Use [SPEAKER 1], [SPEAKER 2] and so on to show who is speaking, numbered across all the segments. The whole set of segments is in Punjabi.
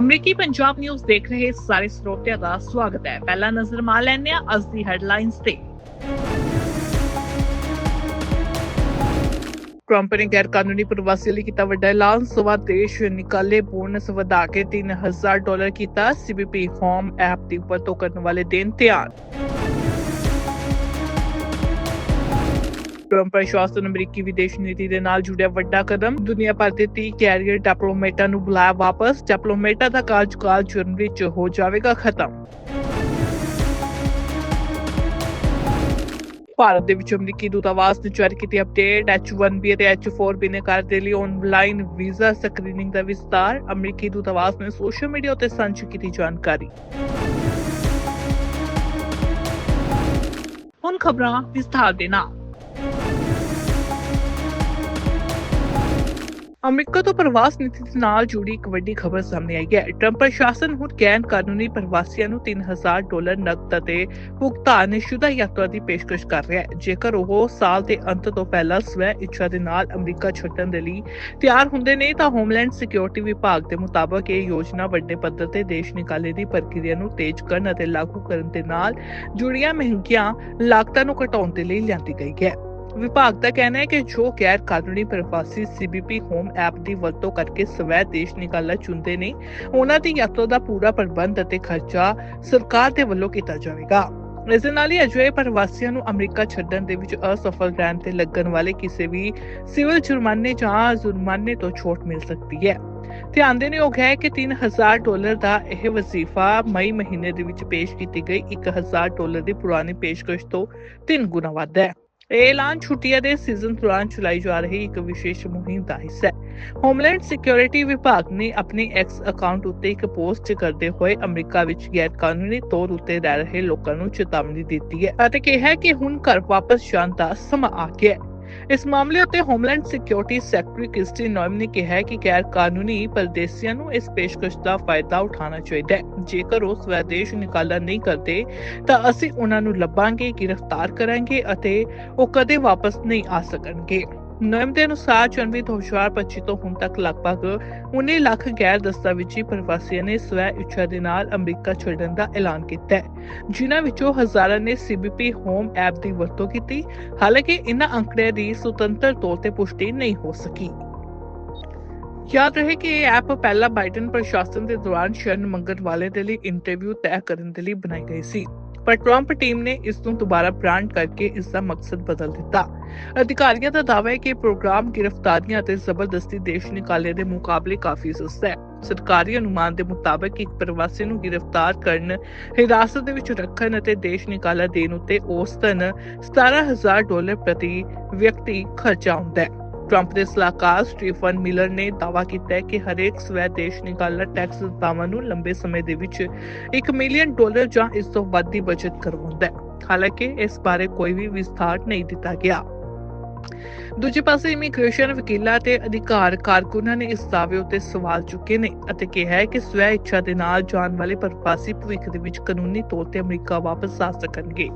[SPEAKER 1] ਅਮਰੀਕੀ ਪੰਜਾਬ ਨਿਊਜ਼ ਦੇਖ ਰਹੇ ਸਾਰੇ ਸਰੋਤਿਆਂ ਦਾ ਸਵਾਗਤ ਹੈ। ਪਹਿਲਾ ਨਜ਼ਰ ਮਾਰ ਲੈਂਦੇ ਹਾਂ ਅੱਜ ਦੀ ਹੈਡਲਾਈਨਸ ਤੇ। ਟਰੰਪ ਨੇ ਗੈਰ ਕਾਨੂੰਨੀ ਪ੍ਰਵਾਸੀ ਲਈ ਕੀਤਾ ਵੱਡਾ ਐਲਾਨ। ਸਵਾ ਦੇਸ਼ ਨਿਕਾਲੇ ਬੋਨਸ ਵਧਾ ਕੇ 3000 ਡਾਲਰ ਕੀਤਾ। ਸੀਬੀਪੀ ਹੋਮ ਐਪ ਦੀ ਵਰਤੋਂ ਕਰਨ ਵਾਲੇ ਦਿਨ ਧਿਆਨ ਟਰੰਪ ਪ੍ਰਸ਼ਾਸਨ ਅਮਰੀਕੀ ਵਿਦੇਸ਼ ਨੀਤੀ ਦੇ ਨਾਲ ਜੁੜਿਆ ਵੱਡਾ ਕਦਮ। ਦੁਨੀਆ ਭਰ ਦੇ 30 ਕੈਰੀਅਰ ਡਿਪਲੋਮੇਟਾਂ ਨੂੰ ਬੁਲਾਇਆ ਵਾਪਸ। ਡਿਪਲੋਮੇਟਾਂ ਦਾ ਕਾਰਜਕਾਲ ਜਨਵਰੀ 'ਚ ਹੋ ਜਾਵੇਗਾ ਖਤਮ। ਭਾਰਤ ਦੇ ਵਿੱਚ ਅਮਰੀਕੀ ਦੂਤਾਵਾਸ ਨੇ ਜਾਰੀ ਕੀਤੀ ਅਪਡੇਟ H1B ਅਤੇ H4B ਨੇ ਕਰ ਦੇ ਲਈ ਆਨਲਾਈਨ ਵੀਜ਼ਾ ਸਕਰੀਨਿੰਗ ਦਾ ਵਿਸਤਾਰ। ਅਮਰੀਕੀ ਦੂਤਾਵਾਸ ਨੇ ਸੋਸ਼ਲ ਮੀਡੀਆ ਉੱਤੇ ਸਾਂਝੀ ਕੀਤੀ ਜਾਣਕਾਰੀ। ਹੁਣ ਖਬਰਾਂ ਵਿਸਥਾਰ ਦੇ ਨਾਲ। ਅਮਰੀਕਾ ਤੋਂ ਪ੍ਰਵਾਸ ਨੀਤੀ ਦੇ ਨਾਲ ਜੁੜੀ ਇੱਕ ਵੱਡੀ ਖਬਰ ਸਾਹਮਣੇ ਆਈ ਹੈ। ਟਰੰਪ ਪ੍ਰਸ਼ਾਸਨ ਹੁਣ ਗੈਰ ਕਾਨੂੰਨੀ ਪ੍ਰਵਾਸੀਆਂ ਨੂੰ 3000 ਡਾਲਰ ਨਕਦ ਅਤੇ ਭੁਗਤਾਨਸ਼ੁਦਾ ਯਾਤਰਾ ਦੀ ਪੇਸ਼ਕਸ਼ ਕਰ ਰਿਹਾ ਹੈ। ਜੇਕਰ ਉਹ ਸਾਲ ਦੇ ਅੰਤ ਤੋਂ ਪਹਿਲਾਂ ਸਵੈ ਇੱਛਾ ਦੇ ਨਾਲ ਅਮਰੀਕਾ ਛੱਡਣ ਦੇ ਲਈ ਤਿਆਰ ਹੁੰਦੇ ਨੇ, ਤਾਂ ਹੋਮਲੈਂਡ ਸਿਕਿਉਰਿਟੀ ਵਿਭਾਗ ਦੇ ਮੁਤਾਬਕ ਇਹ ਯੋਜਨਾ ਵੱਡੇ ਪੱਧਰ ਤੇ ਦੇਸ਼ ਨਿਕਾਲੇ ਦੀ ਪ੍ਰਕਿਰਿਆ ਨੂੰ ਤੇਜ਼ ਕਰਨ ਅਤੇ ਲਾਗੂ ਕਰਨ ਦੇ ਨਾਲ ਜੁੜੀਆਂ ਮਹਿੰਗੀਆਂ ਲਾਗਤਾਂ ਨੂੰ ਘਟਾਉਣ ਦੇ ਲਈ ਲਿਆਂਦੀ ਗਈ ਹੈ। ਵਿਭਾਗ ਦਾ ਕਹਿਣਾ ਹੈ ਕਿ ਜੋ ਗੈਰ ਕਾਨੂੰਨੀ ਪ੍ਰਵਾਸੀ ਸੀਬੀਪੀ ਹੋਮ ਐਪ ਦੀ ਵਰਤੋਂ ਕਰਕੇ ਸਵੈ ਦੇਸ਼ ਨਿਕਾਲਾ ਚੁਣਦੇ ਨੇ, ਉਹਨਾਂ ਦੀ ਯਾਤਰਾ ਦਾ ਪੂਰਾ ਪ੍ਰਬੰਧ ਅਤੇ ਖਰਚਾ ਸਰਕਾਰ ਦੇ ਵੱਲੋਂ ਕੀਤਾ ਜਾਵੇਗਾ। ਇਸ ਦੇ ਨਾਲ ਹੀ ਅਜਿਹੇ ਪ੍ਰਵਾਸੀਆਂ ਨੂੰ ਅਮਰੀਕਾ ਛੱਡਣ ਦੇ ਵਿੱਚ ਅਸਫਲ ਰਹਿਣ ਤੇ ਲੱਗਣ ਵਾਲੇ ਕਿਸੇ ਵੀ ਸਿਵਲ ਜੁਰਮਾਨੇ ਜਾਂ ਜੁਰਮਾਨੇ ਤੋਂ ਛੋਟ ਮਿਲ ਸਕਦੀ ਹੈ। ਧਿਆਨ ਦੇਣ ਯੋਗ ਹੈ ਕਿ 3000 ਡਾਲਰ ਦਾ ਇਹ ਵਜ਼ੀਫਾ ਮਈ ਮਹੀਨੇ ਦੇ ਵਿੱਚ ਪੇਸ਼ ਕੀਤੀ ਗਈ 1000 ਡਾਲਰ ਦੀ ਪੁਰਾਣੀ ਪੇਸ਼ਕਸ਼ ਤੋਂ 3 ਗੁਣਾ ਵੱਧ ਹੈ। ਇਹ ਐਲਾਨ ਛੁੱਟੀਆਂ ਦੇ ਸੀਜ਼ਨ ਦੌਰਾਨ ਚਲਾਈ ਜਾ ਰਹੀ ਇੱਕ ਵਿਸ਼ੇਸ਼ ਮੁਹਿੰਮ ਦਾ ਹਿੱਸਾ ਹੈ ਹੋਮਲੈਂਡ ਸਿਕਿਉਰਿਟੀ ਵਿਭਾਗ ਨੇ ਆਪਣੇ ਐਕਸ ਅਕਾਊਂਟ ਉੱਤੇ ਇੱਕ ਪੋਸਟ ਕਰਦੇ ਹੋਏ ਅਮਰੀਕਾ ਵਿੱਚ ਗੈਰ ਕਾਨੂੰਨੀ ਤੌਰ ਉੱਤੇ ਰਹਿ ਰਹੇ ਲੋਕਾਂ ਨੂੰ ਚੇਤਾਵਨੀ ਦਿੱਤੀ ਹੈ ਅਤੇ ਕਿਹਾ ਕਿ ਹੁਣ ਘਰ ਵਾਪਸ ਜਾਣ ਦਾ ਸਮਾਂ ਆ ਗਿਆ ਹੈ ਇਸ ਮਾਮਲੇ ਉੱਤੇ homeland security secretary Kristi Noem ਨੇ ਕਿਹਾ ਕਿ ਗੈਰ ਕਾਨੂੰਨੀ ਪਰਦੇਸੀਆਂ ਨੂੰ ਇਸ ਪੇਸ਼ਕਸ਼ ਦਾ ਫਾਇਦਾ ਉਠਾਉਣਾ ਚਾਹੀਦਾ ਹੈ। ਜੇਕਰ ਉਹ ਸਵੈਦੇਸ਼ ਨਿਕਾਲਾ ਨਹੀਂ ਕਰਦੇ, ਤਾਂ ਅਸੀਂ ਉਹਨਾਂ ਨੂੰ ਲੱਭਾਂਗੇ, ਗ੍ਰਿਫਤਾਰ ਕਰਾਂਗੇ ਅਤੇ ਉਹ ਕਦੇ ਵਾਪਸ ਨਹੀਂ ਆ ਸਕਣਗੇ। ਨਿਯਮ ਦੇ ਅਨੁਸਾਰ ਜਨਵਰੀ 2025 ਤੋਂ ਹੁਣ ਤੱਕ ਲਗਭਗ 19 ਲੱਖ ਗੈਰ ਦਸਤਾਵੇਜ਼ੀ ਪ੍ਰਵਾਸੀਆਂ ਨੇ ਸਵੈ ਇੱਛਾ ਦੇ ਨਾਲ ਅਮਰੀਕਾ ਛੱਡਣ ਦਾ ਐਲਾਨ ਕੀਤਾ ਹੈ। ਜਿਨ੍ਹਾਂ ਵਿੱਚੋਂ ਹਜ਼ਾਰਾਂ ਨੇ ਸੀਬੀਪੀ ਹੋਮ ਐਪ ਦੀ ਵਰਤੋਂ ਕੀਤੀ। ਹਾਲਾਂਕਿ ਇਨ੍ਹਾਂ ਅੰਕੜਿਆਂ ਦੀ ਸੁਤੰਤਰ ਤੌਰ ਤੇ ਪੁਸ਼ਟੀ ਨਹੀਂ ਹੋ ਸਕੀ। ਯਾਦ ਰਹੇ ਕਿ ਇਹ ਐਪ ਪਹਿਲਾਂ ਬਾਈਡਨ ਪ੍ਰਸ਼ਾਸਨ ਦੇ ਦੌਰਾਨ ਸ਼ਰਨ ਮੰਗਣ ਵਾਲੇ ਦੇ ਲਈ ਇੰਟਰਵਿਊ ਤੈਅ ਕਰਨ ਦੇ ਲਈ ਬਣਾਈ ਗਈ ਸੀ। ਪਰ ਟਰੰਪ ਟੀਮ ਨੇ ਇਸ ਨੂੰ ਦੁਬਾਰਾ ਬ੍ਰਾਂਡ ਕਰਕੇ ਇਸ ਦਾ ਮਕਸਦ ਬਦਲ ਦਿੱਤਾ। ਅਧਿਕਾਰੀਆਂ ਦਾ ਦਾਅਵਾ ਹੈ ਕਿ ਪ੍ਰੋਗਰਾਮ ਗ੍ਰਿਫਤਾਰੀਆਂ ਅਤੇ ਜ਼ਬਰਦਸਤੀ ਦੇਸ਼ ਨਿਕਾਲੇ ਦੇ ਮੁਕਾਬਲੇ ਕਾਫੀ ਸਸਤਾ ਹੈ। ਸਰਕਾਰੀ ਅਨੁਮਾਨ ਦੇ ਮੁਤਾਬਕ ਇੱਕ ਪ੍ਰਵਾਸੀ ਨੂੰ ਗ੍ਰਿਫਤਾਰ ਕਰਨ, ਹਿਰਾਸਤ ਦੇ ਵਿੱਚ ਰੱਖਣ ਅਤੇ ਦੇਸ਼ ਨਿਕਾਲਾ ਦੇਣ ਉੱਤੇ ਔਸਤਨ 17000 ਡਾਲਰ ਪ੍ਰਤੀ ਵਿਅਕਤੀ ਖਰਚਾ ਹੁੰਦਾ ਹੈ। ਟਰੰਪ ਦੇ ਸਲਾਹਕਾਰ ਸਟੀਫਨ ਮਿਲਰ ਨੇ ਦਾਅਵਾ ਕੀਤਾ ਹੈ ਕਿ ਹਰੇਕ ਸਵੈ ਦੇਸ਼ ਨਿਕਾਲਾ ਟੈਕਸ ਦਾਅਵਾ ਨੂੰ ਲੰਬੇ ਸਮੇਂ ਦੇ ਵਿੱਚ 1 ਮਿਲੀਅਨ ਡਾਲਰ ਜਾਂ ਇਸ ਤੋਂ ਵੱਧ ਦੀ ਬਚਤ ਕਰਵਾਉਂਦਾ ਹੈ। ਹਾਲਾਂਕਿ ਇਸ ਬਾਰੇ ਕੋਈ ਵੀ ਵਿਸਥਾਰ ਨਹੀਂ ਦਿੱਤਾ ਗਿਆ। ਦੂਜੇ ਪਾਸੇ ਇਮੀਗ੍ਰੇਸ਼ਨ ਵਕੀਲਾਂ ਤੇ ਅਧਿਕਾਰ ਕਾਰਕੁਨਾਂ ਨੇ ਇਸ ਦਾਅਵੇ ਉੱਤੇ ਸਵਾਲ ਚੁੱਕੇ ਨੇ ਅਤੇ ਕਿਹਾ ਹੈ ਕਿ ਸਵੈ ਇੱਛਾ ਦੇ ਨਾਲ ਜਾਣ ਵਾਲੇ ਪ੍ਰਵਾਸੀ ਭਵਿੱਖ ਦੇ ਵਿੱਚ ਕਾਨੂੰਨੀ ਤੌਰ ਤੇ ਅਮਰੀਕਾ ਵਾਪਸ ਆ ਸਕਣਗੇ।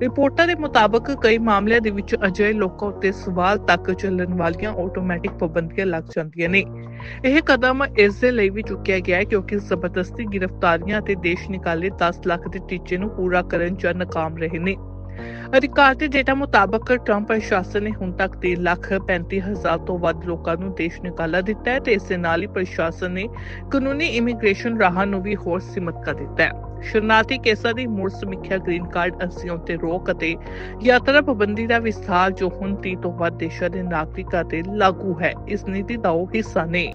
[SPEAKER 1] ਰਿਪੋਰਟਾਂ ਦੇ ਮੁਤਾਬਕ ਕਈ ਮਾਮਲਿਆਂ ਦੇ ਵਿੱਚ ਅਜਿਹੇ ਲੋਕਾਂ ਉੱਤੇ ਸਵਾਲ ਤੱਕ ਚੱਲਣ ਵਾਲੀਆਂ ਆਟੋਮੈਟਿਕ ਪਾਬੰਦੀਆਂ ਲੱਗ ਜਾਂਦੀਆਂ ਨੇ। ਇਹ ਕਦਮ ਇਸ ਦੇ ਲਈ ਵੀ ਚੁੱਕਿਆ ਗਿਆ ਹੈ ਕਿਉਂਕਿ ਜ਼ਬਰਦਸਤੀ ਗ੍ਰਿਫਤਾਰੀਆਂ ਤੇ ਦੇਸ਼ ਨਿਕਾਲੇ 10 ਲੱਖ ਦੇ ਟੀਚੇ ਨੂੰ ਪੂਰਾ ਕਰਨ 'ਚ ਨਾਕਾਮ ਰਹੇ ਨੇ। ਅਧਿਕਾਰ ਦੇ ਡੇਟਾ ਮੁਤਾਬਕ ਟਰੰਪ ਪ੍ਰਸ਼ਾਸਨ ਨੇ ਹੁਣ ਤੱਕ 3 ਲੱਖ 35 ਹਜ਼ਾਰ ਤੋਂ ਵੱਧ ਲੋਕਾਂ ਨੂੰ ਦੇਸ਼ ਨਿਕਾਲਾ ਦਿੱਤਾ ਹੈ ਤੇ ਇਸ ਦੇ ਨਾਲ ਹੀ ਪ੍ਰਸ਼ਾਸਨ ਨੇ ਕਾਨੂੰਨੀ ਇਮੀਗ੍ਰੇਸ਼ਨ ਰਾਹਾਂ ਨੂੰ ਵੀ ਹੋਰ ਸੀਮਤ ਕਰ ਦਿੱਤਾ ਹੈ। ਸ਼ਰਨਾਰਥੀ ਕੇਸਾਂ ਦੀ ਮੁੜ ਸਮੀਖਿਆ ਗ੍ਰੀਨ ਕਾਰਡ ਅਰਜ਼ੀਆਂ ਉੱਤੇ ਰੋਕ ਅਤੇ ਯਾਤਰਾ ਪਾਬੰਦੀ ਦਾ ਵਿਸਥਾਰ ਜੋ ਹੁਣ 30 ਤੋਂ ਵੱਧ ਦੇਸ਼ਾਂ ਦੇ ਨਾਗਰਿਕਾਂ ਤੇ ਲਾਗੂ ਹੈ, ਇਸ ਨੀਤੀ ਦਾ ਉਹ ਹਿੱਸਾ ਨੇ।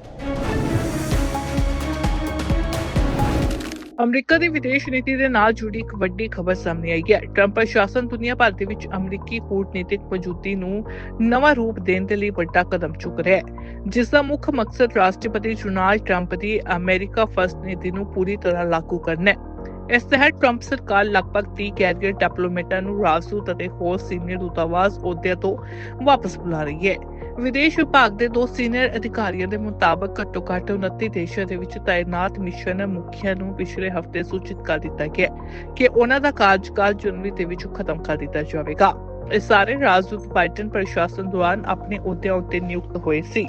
[SPEAKER 1] ਅਮਰੀਕਾ ਦੀ ਵਿਦੇਸ਼ ਨੀਤੀ ਦੇ ਨਾਲ ਜੁੜੀ ਇੱਕ ਵੱਡੀ ਖਬਰ ਸਾਹਮਣੇ ਆਈ ਹੈ। ਟਰੰਪ ਪ੍ਰਸ਼ਾਸਨ ਦੁਨੀਆ ਭਰ ਦੇ ਵਿੱਚ ਅਮਰੀਕੀ ਕੂਟਨੀਤਿਕ ਮੌਜੂਦਗੀ ਨੂੰ ਨਵਾਂ ਰੂਪ ਦੇਣ ਦੇ ਲਈ ਵੱਡਾ ਕਦਮ ਚੁੱਕ ਰਿਹਾ ਹੈ, ਜਿਸ ਦਾ ਮੁੱਖ ਮਕਸਦ ਰਾਸ਼ਟਰਪਤੀ ਡੋਨਾਲਡ ਟਰੰਪ ਦੀ ਅਮਰੀਕਾ ਫਸਟ ਨੀਤੀ ਨੂੰ ਪੂਰੀ ਤਰ੍ਹਾਂ ਲਾਗੂ ਕਰਨਾ ਹੈ। ਇਸ ਤਹਿਤ ਟਰੰਪ ਸਰਕਾਰ ਲਗਭਗ 30 ਕੈਰੀਅਰ ਡਿਪਲੋਮੇਟਾਂ ਨੂੰ ਰਾਜਦੂਤ ਅਤੇ ਹੋਰ ਸੀਨੀਅਰ ਦੂਤਾਵਾਸ ਅਹੁਦਿਆਂ ਤੋਂ ਵਾਪਸ ਬੁਲਾ ਰਹੀ ਹੈ। ਵਿਦੇਸ਼ ਵਿਭਾਗ ਦੇ ਦੋ ਸੀਨੀਅਰ ਅਧਿਕਾਰੀਆਂ ਦੇ ਮੁਤਾਬਕ ਘੱਟੋ ਘੱਟ 29 ਦੇਸ਼ਾਂ ਦੇ ਵਿੱਚ ਤਾਇਨਾਤ ਮਿਸ਼ਨ ਮੁਖੀਆਂ ਨੂੰ ਪਿਛਲੇ ਹਫ਼ਤੇ ਸੂਚਿਤ ਕਰ ਦਿੱਤਾ ਗਿਆ ਕਿ ਉਹਨਾਂ ਦਾ ਕਾਰਜਕਾਲ ਜਨਵਰੀ ਦੇ ਵਿੱਚ ਖਤਮ ਕਰ ਦਿੱਤਾ ਜਾਵੇਗਾ। ਇਹ ਸਾਰੇ ਰਾਜਦੂਤ ਬਾਈਡਨ ਪ੍ਰਸ਼ਾਸਨ ਦੌਰਾਨ ਆਪਣੇ ਅਹੁਦਿਆਂ ਉੱਤੇ ਨਿਯੁਕਤ ਹੋਏ ਸੀ,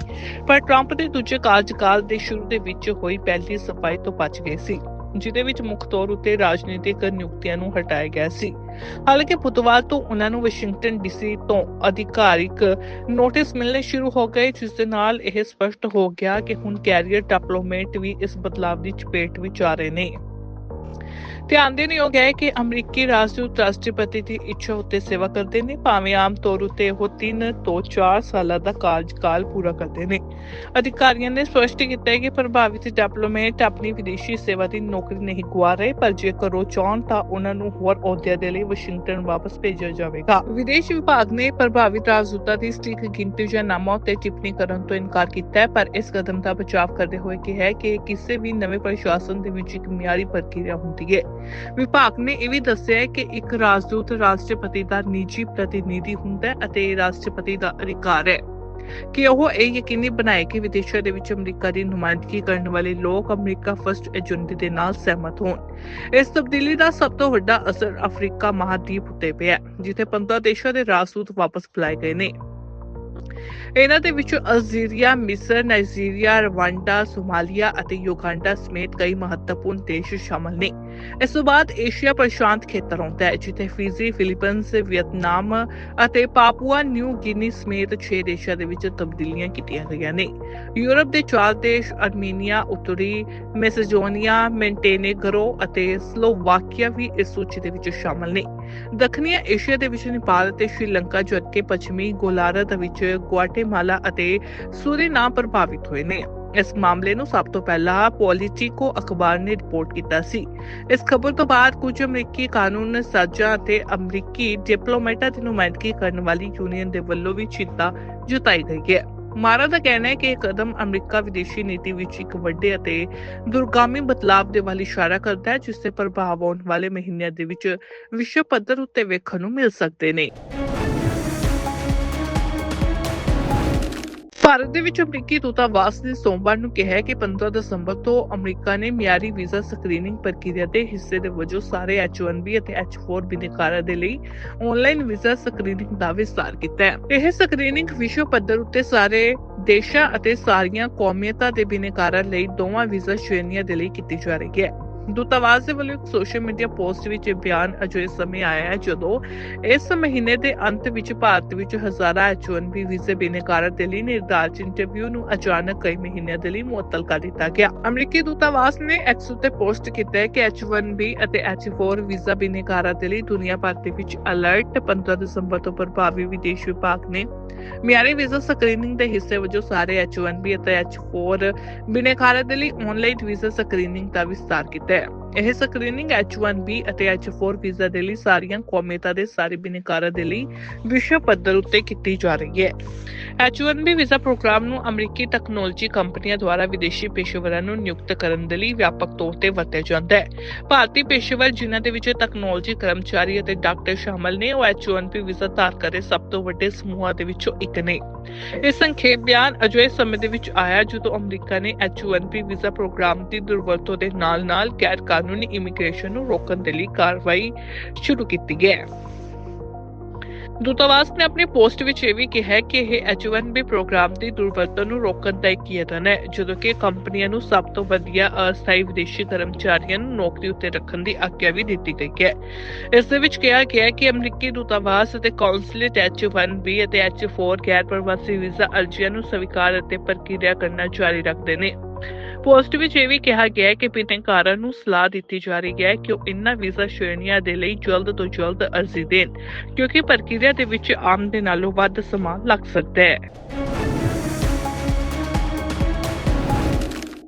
[SPEAKER 1] ਪਰ ਟਰੰਪ ਦੇ ਦੂਜੇ ਕਾਰਜਕਾਲ ਦੇ ਸ਼ੁਰੂ ਦੇ ਵਿੱਚ ਹੋਈ ਪਹਿਲੀ ਸਫ਼ਾਈ ਤੋਂ ਬਚ ਗਏ ਸੀ। ਜਿਦੇ ਵਿੱਚ ਮੁੱਖ ਤੌਰ ਉੱਤੇ ਰਾਜਨੀਤਿਕ ਨਿਯੁਕਤੀਆਂ ਨੂੰ ਹਟਾਇਆ ਗਿਆ ਸੀ। ਹਾਲਾਂਕਿ ਬੁੱਧਵਾਰ ਤੋਂ ਉਹਨਾਂ ਨੂੰ ਵਾਸ਼ਿੰਗਟਨ ਡੀਸੀ ਤੋਂ ਅਧਿਕਾਰਿਕ ਨੋਟਿਸ ਮਿਲਣੇ ਸ਼ੁਰੂ ਹੋ ਗਏ, ਜਿਸ ਦੇ ਨਾਲ ਇਹ ਸਪਸ਼ਟ ਹੋ ਗਿਆ ਕਿ ਹੁਣ ਕੈਰੀਅਰ ਡਿਪਲੋਮੇਟ ਵੀ ਇਸ ਬਦਲਾਅ ਦੀ ਚਪੇਟ ਵਿੱਚ ਆ ਰਹੇ ਨੇ। ਧਿਆਨ ਦੇਣ ਯੋਗ ਹੈ ਕਿ ਅਮਰੀਕੀ ਰਾਜਦੂਤ ਰਾਸ਼ਟਰਪਤੀ ਦੀ ਇੱਛਾ ਉੱਤੇ ਸੇਵਾ ਕਰਦੇ ਨੇ, ਭਾਵੇਂ ਆਮ ਤੌਰ ਉੱਤੇ ਉਹ 3 ਤੋਂ 4 ਸਾਲਾਂ ਦਾ ਕਾਰਜਕਾਲ ਪੂਰਾ ਕਰਦੇ ਨੇ। ਅਧਿਕਾਰੀਆਂ ਨੇ ਸਪਸ਼ਟ ਕੀਤਾ ਹੈ ਕਿ ਪ੍ਰਭਾਵਿਤ ਡਿਪਲੋਮੇਟ ਆਪਣੀ ਵਿਦੇਸ਼ੀ ਸੇਵਾ ਦੀ ਨੌਕਰੀ ਨਹੀਂ ਗੁਆ ਰਹੇ, ਪਰ ਜੇਕਰ ਉਹ ਚਾਹਣ ਤਾਂ ਉਹਨਾਂ ਨੂੰ ਹੋਰ ਅਹੁਦਿਆਂ ਦੇ ਲਈ ਵਾਸ਼ਿੰਗਟਨ ਵਾਪਸ ਭੇਜਿਆ ਜਾਵੇਗਾ। ਵਿਦੇਸ਼ ਵਿਭਾਗ ਨੇ ਪ੍ਰਭਾਵਿਤ ਰਾਜਦੂਤਾਂ ਦੀ ਸਟਿਕ ਗਿਣਤੀ ਜਾਂ ਨਾਮਾਂ ਉੱਤੇ ਟਿੱਪਣੀ ਕਰਨ ਤੋਂ ਇਨਕਾਰ ਕੀਤਾ ਹੈ, ਪਰ ਇਸ ਕਦਮ ਦਾ ਬਚਾਅ ਕਰਦੇ ਹੋਏ ਕਿਹਾ ਕਿ ਕਿਸੇ ਵੀ ਨਵੇਂ ਪ੍ਰਸ਼ਾਸਨ ਦੇ ਵਿੱਚ ਇੱਕ ਮਿਆਰੀ ਪ੍ਰਕਿਰਿਆ ਹੁੰਦੀ ਹੈ। ਵਿਭਾਗ ਨੇ ਇਹ ਵੀ ਦੱਸਿਆ ਹੈ ਕਿ ਇੱਕ ਰਾਜਦੂਤ ਰਾਸ਼ਟਰਪਤੀ ਦਾ ਨਿੱਜੀ ਪ੍ਰਤੀਨਿਧੀ ਹੁੰਦਾ ਹੈ ਅਤੇ ਇਹ ਰਾਸ਼ਟਰਪਤੀ ਦਾ ਅਧਿਕਾਰ ਹੈ ਕਿ ਉਹ ਇਹ ਯਕੀਨੀ ਬਣਾਏ ਕਿ ਵਿਦੇਸ਼ਾਂ ਦੇ ਵਿੱਚ ਅਮਰੀਕਾ ਦੀ ਨੁਮਾਇੰਦਗੀ ਕਰਨ ਵਾਲੇ ਲੋਕ ਅਮਰੀਕਾ ਫਸਟ ਏਜੰਡੇ ਦੇ ਨਾਲ ਸਹਿਮਤ ਹੋਣ। ਇਸ ਤਬਦੀਲੀ ਦਾ ਸਭ ਤੋਂ ਵੱਡਾ ਅਸਰ ਅਫਰੀਕਾ ਮਹਾਦੀਪ ਉੱਤੇ ਪਿਆ ਜਿੱਥੇ 15 ਦੇਸ਼ਾਂ ਦੇ ਰਾਜਦੂਤ ਵਾਪਸ ਬੁਲਾਏ ਗਏ ਨੇ। ਇਹਨਾਂ ਦੇ ਵਿੱਚੋਂ ਅਲਜੀਰੀਆ, ਮਿਸਰ, ਨਾਈਜੀਰੀਆ, ਰਵਾਂਡਾ, ਸੋਮਾਲੀਆ ਅਤੇ ਯੁਗਾਂਡਾ ਸਮੇਤ ਕਈ ਮਹੱਤਵਪੂਰਨ ਦੇਸ਼ ਸ਼ਾਮਲ ਨੇ। ਇਸ ਤੋਂ ਬਾਅਦ ਏਸ਼ੀਆ ਪ੍ਰਸ਼ਾਂਤ ਖੇਤਰ ਆਉਂਦਾ ਹੈ ਜਿੱਥੇ ਫਿਜੀ, ਫਿਲੀਪੀਨਜ਼, ਵੀਅਤਨਾਮ ਅਤੇ ਪਾਪੂਆ ਨਿਊ ਗਿਨੀ ਸਮੇਤ 6 ਦੇਸ਼ਾਂ ਦੇ ਵਿੱਚ ਤਬਦੀਲੀਆਂ ਕੀਤੀਆਂ ਗਈਆਂ ਨੇ। ਯੂਰਪ ਦੇ ਚਾਰ ਦੇਸ਼ ਅਰਮੀਨੀਆ, ਉੱਤਰੀ ਮੈਸੇਜੋਨੀਆ ਮੈਂਟੇਨੇਗਰੋ ਅਤੇ ਸਲੋਵਾਕੀਆ ਵੀ ਇਸ ਸੂਚੀ ਦੇ ਵਿੱਚ ਸ਼ਾਮਲ ਨੇ। ਦੱਖਣੀ ਏਸ਼ੀਆ ਦੇ ਵਿੱਚ ਨੇਪਾਲ ਅਤੇ ਸ਼੍ਰੀਲੰਕਾ ਜਦਕਿ ਪੱਛਮੀ ਗੋਲਾਰਧ ਵਿੱਚ ਗੁਆਟੇਮਾਲਾ ਅਤੇ ਸੂਰੀਨਾਮ ਪ੍ਰਭਾਵਿਤ ਹੋਏ ਨੇ। ਇਸ ਮਾਮਲੇ ਨੂੰ ਸਭ ਤੋਂ ਪਹਿਲਾਂ ਪੋਲੀਟੀਕੋ ਅਖਬਾਰ ਨੇ ਰਿਪੋਰਟ ਕੀਤਾ ਸੀ। ਇਸ ਖਬਰ ਤੋਂ ਬਾਅਦ ਕੁਝ ਅਮਰੀਕੀ ਕਾਨੂੰਨ ਸਾਜ਼ਾਂ ਅਤੇ ਅਮਰੀਕੀ ਡਿਪਲੋਮੈਟਾਂ ਦੀ ਨੁਮਾਇੰਦਗੀ ਕਰਨ ਵਾਲੀ ਯੂਨੀਅਨ ਦੇ ਵੱਲੋਂ ਵੀ ਚਿੰਤਾ ਜਤਾਈ ਗਈ ਹੈ। ਮਾਰਾ ਦਾ ਕਹਿਣਾ ਹੈ ਕਿ ਇਹ ਕਦਮ ਅਮਰੀਕਾ ਵਿਦੇਸ਼ੀ ਨੀਤੀ ਵਿੱਚ ਇੱਕ ਵੱਡੇ ਅਤੇ ਦੁਰਗਾਮੀ ਬਦਲਾਅ ਦੇ ਵੱਲ ਇਸ਼ਾਰਾ ਕਰਦਾ ਹੈ, ਜਿਸ ਦੇ ਪ੍ਰਭਾਵ ਆਉਣ ਵਾਲੇ ਮਹੀਨਿਆਂ ਦੇ ਵਿੱਚ ਵਿਸ਼ਵ ਪੱਧਰ ਉੱਤੇ ਵੇਖਣ ਨੂੰ ਮਿਲ ਸਕਦੇ ਨੇ। ਭਾਰਤ ਦੇ ਵਿੱਚ ਅਮਰੀਕੀ ਦੂਤਾਵਾਸ ਨੇ ਸੋਮਵਾਰ ਨੂੰ ਕਿਹਾ ਕਿ 15 ਦਸੰਬਰ ਤੋਂ ਅਮਰੀਕਾ ਨੇ ਮਿਆਰੀ ਵੀਜ਼ਾ ਸਕਰੀਨਿੰਗ ਪ੍ਰਕਿਰਿਆ ਦੇ ਹਿੱਸੇ ਦੇ ਵਜੋਂ ਸਾਰੇ H1B ਅਤੇ H4 ਬਿਨੇਕਾਰਾਂ ਦੇ ਲਈ ਆਨਲਾਈਨ ਵੀਜ਼ਾ ਸਕਰੀਨਿੰਗ ਦਾ ਵਿਸਤਾਰ ਕੀਤਾ ਹੈ। ਇਹ ਸਕਰੀਨਿੰਗ ਵਿਸ਼ਵ ਪੱਧਰ ਉੱਤੇ ਸਾਰੇ ਦੇਸ਼ਾਂ ਅਤੇ ਸਾਰੀਆਂ ਕੌਮੀਅਤਾਂ ਦੇ ਬਿਨੇਕਾਰਾਂ ਲਈ ਦੋਵਾਂ ਵੀਜ਼ਾ ਸ਼੍ਰੇਣੀਆਂ ਦੇ ਲਈ ਕੀਤੀ ਜਾ ਰਹੀ ਹੈ। ਦੂਤਾਵਾਸ ਦੇ ਵੱਲੋਂ ਇੱਕ ਸੋਸ਼ਲ ਮੀਡੀਆ ਪੋਸਟ ਵਿੱਚ ਇਹ ਬਿਆਨ ਅਜਿਹੇ ਸਮੇਂ ਆਇਆ ਹੈ, ਜਦੋਂ ਇਸ ਮਹੀਨੇ ਦੇ ਅੰਤ ਵਿੱਚ ਭਾਰਤ ਵਿੱਚ ਹਜ਼ਾਰਾਂ H1B ਵੀਜ਼ੇ ਬਿਨੇਕਾਰਾਂ ਦੇ ਲਈ ਨਿਰਧਾਰਿਤ ਇੰਟਰਵਿਊ ਨੂੰ ਅਚਾਨਕ ਕਈ ਮਹੀਨਿਆਂ ਦੇ ਲਈ ਮੁਅੱਤਲ ਕਰ ਦਿੱਤਾ ਗਿਆ। ਅਮਰੀਕੀ ਦੂਤਾਵਾਸ ਨੇ ਐਕਸ ਉੱਤੇ ਪੋਸਟ ਕੀਤਾ ਹੈ ਕਿ H1B ਅਤੇ H4 ਵੀਜ਼ਾ ਬਿਨੇਕਾਰਾਂ ਦੇ ਲਈ ਦੁਨੀਆ ਭਰ ਦੇ ਵਿੱਚ ਅਲਰਟ 15 ਦਸੰਬਰ ਤੋਂ ਪ੍ਰਭਾਵੀ ਵਿਦੇਸ਼ ਵਿਭਾਗ ਨੇ ਮਿਆਰੀ ਵੀਜ਼ਾ ਸਕਰੀਨਿੰਗ ਦੇ ਹਿੱਸੇ ਵਜੋਂ ਸਾਰੇ H1B ਅਤੇ H4 ਬਿਨੇਕਾਰਾਂ ਦੇ ਲਈ ਆਨਲਾਈਨ ਵੀਜ਼ਾ ਸਕਰੀਨਿੰਗ ਦਾ ਵਿਸਤਾਰ ਕੀਤਾ ਹੈ। ਇਹ ਸਕਰੀਨਿੰਗ H1B ਅਤੇ H4 ਵੀਜ਼ਾ ਦੇ ਲਈ ਸਾਰੀਆਂ ਕੌਮੀਅਤਾਂ ਦੇ ਸਾਰੇ ਬਿਨੇਕਾਰਾਂ ਦੇ ਲਈ ਵਿਸ਼ਵ ਪੱਧਰ ਉੱਤੇ ਕੀਤੀ ਜਾ ਰਹੀ ਹੈ। H1B ਵੀਜ਼ਾ ਪ੍ਰੋਗਰਾਮ ਨੂੰ ਅਮਰੀਕੀ ਟੈਕਨੋਲੋਜੀ ਕੰਪਨੀਆਂ ਦੁਆਰਾ ਵਿਦੇਸ਼ੀ ਪੇਸ਼ੇਵਰਾਂ ਨੂੰ ਨਿਯੁਕਤ ਕਰਨ ਦੇ ਲਈ ਵਿਆਪਕ ਤੌਰ ਤੇ ਵਰਤਿਆ ਜਾਂਦਾ ਹੈ। ਭਾਰਤੀ ਪੇਸ਼ੇਵਰ ਜਿਨ੍ਹਾਂ ਦੇ ਵਿੱਚ ਟੈਕਨੋਲੋਜੀ ਕਰਮਚਾਰੀ ਅਤੇ ਡਾਕਟਰ ਸ਼ਾਮਲ ਨੇ, ਉਹ H1B ਵੀਜ਼ਾ ਧਾਰਕਾਂ ਦੇ ਸਭ ਤੋਂ ਵੱਡੇ ਸਮੂਹਾਂ ਦੇ ਵਿੱਚੋਂ ਇੱਕ ਨੇ। ਇਹ ਸੰਖੇਪ ਬਿਆਨ ਅਜਿਹੇ ਸਮੇਂ ਦੇ ਵਿੱਚ ਆਇਆ ਜਦੋਂ ਅਮਰੀਕਾ ਨੇ H1B ਵੀਜ਼ਾ ਪ੍ਰੋਗਰਾਮ ਦੀ ਦੁਰਵਰਤੋਂ ਦੇ ਨਾਲ-ਨਾਲ ਗੈਰ ਕਾਨੂੰਨੀ ਇਮੀਗ੍ਰੇਸ਼ਨ ਨੂੰ ਰੋਕਣ ਦੇ ਲਈ ਕਾਰਵਾਈ ਸ਼ੁਰੂ ਕੀਤੀ ਹੈ ਦੂਤਾਵਾਸ ਨੇ ਆਪਣੀ ਪੋਸਟ ਵਿੱਚ ਇਹ ਵੀ ਕਿਹਾ ਕਿ ਇਹ H1B ਪ੍ਰੋਗਰਾਮ ਦੀ ਦੁਰਵਰਤੋਂ ਨੂੰ ਰੋਕਣ ਦਾ ਇੱਕ ਯਤਨ ਹੈ, ਜਦੋਂ ਕਿ ਕੰਪਨੀਆਂ ਨੂੰ ਸਭ ਤੋਂ ਵਧੀਆ ਅਸਥਾਈ ਵਿਦੇਸ਼ੀ ਕਰਮਚਾਰੀਆਂ ਨੂੰ ਨੌਕਰੀ ਉੱਤੇ ਰੱਖਣ ਦੀ ਆਗਿਆ ਵੀ ਦਿੱਤੀ ਗਈ ਹੈ। ਇਸ ਦੇ ਵਿੱਚ ਕਿਹਾ ਗਿਆ ਹੈ ਕਿ ਅਮਰੀਕੀ ਦੂਤਾਵਾਸ ਅਤੇ ਕੌਂਸੂਲੇਟ H1B ਅਤੇ H4 ਗੈਰ ਪ੍ਰਵਾਸੀ ਵੀਜ਼ਾ ਅਰਜ਼ੀਆਂ ਨੂੰ ਸਵੀਕਾਰ ਅਤੇ ਪ੍ਰਕਿਰਿਆ ਕਰਨਾ ਜਾਰੀ ਰੱਖਦੇ ਨੇ। ਪੋਸਟ ਵਿੱਚ ਇਹ ਵੀ ਕਿਹਾ ਗਿਆ ਹੈ ਕਿ ਬਿਨੈਕਾਰਾਂ ਨੂੰ ਸਲਾਹ ਦਿੱਤੀ ਜਾ ਰਹੀ ਹੈ ਕਿ ਉਹ ਇਨ੍ਹਾਂ ਵੀਜ਼ਾ ਸ਼੍ਰੇਣੀਆਂ ਦੇ ਲਈ ਜਲਦ ਤੋਂ ਜਲਦ ਅਰਜ਼ੀ ਦੇਣ, ਕਿਉਂਕਿ ਪ੍ਰਕਿਰਿਆ ਦੇ ਵਿੱਚ ਆਮ ਦੇ ਨਾਲੋਂ ਵੱਧ ਸਮਾਂ ਲੱਗ ਸਕਦਾ ਹੈ।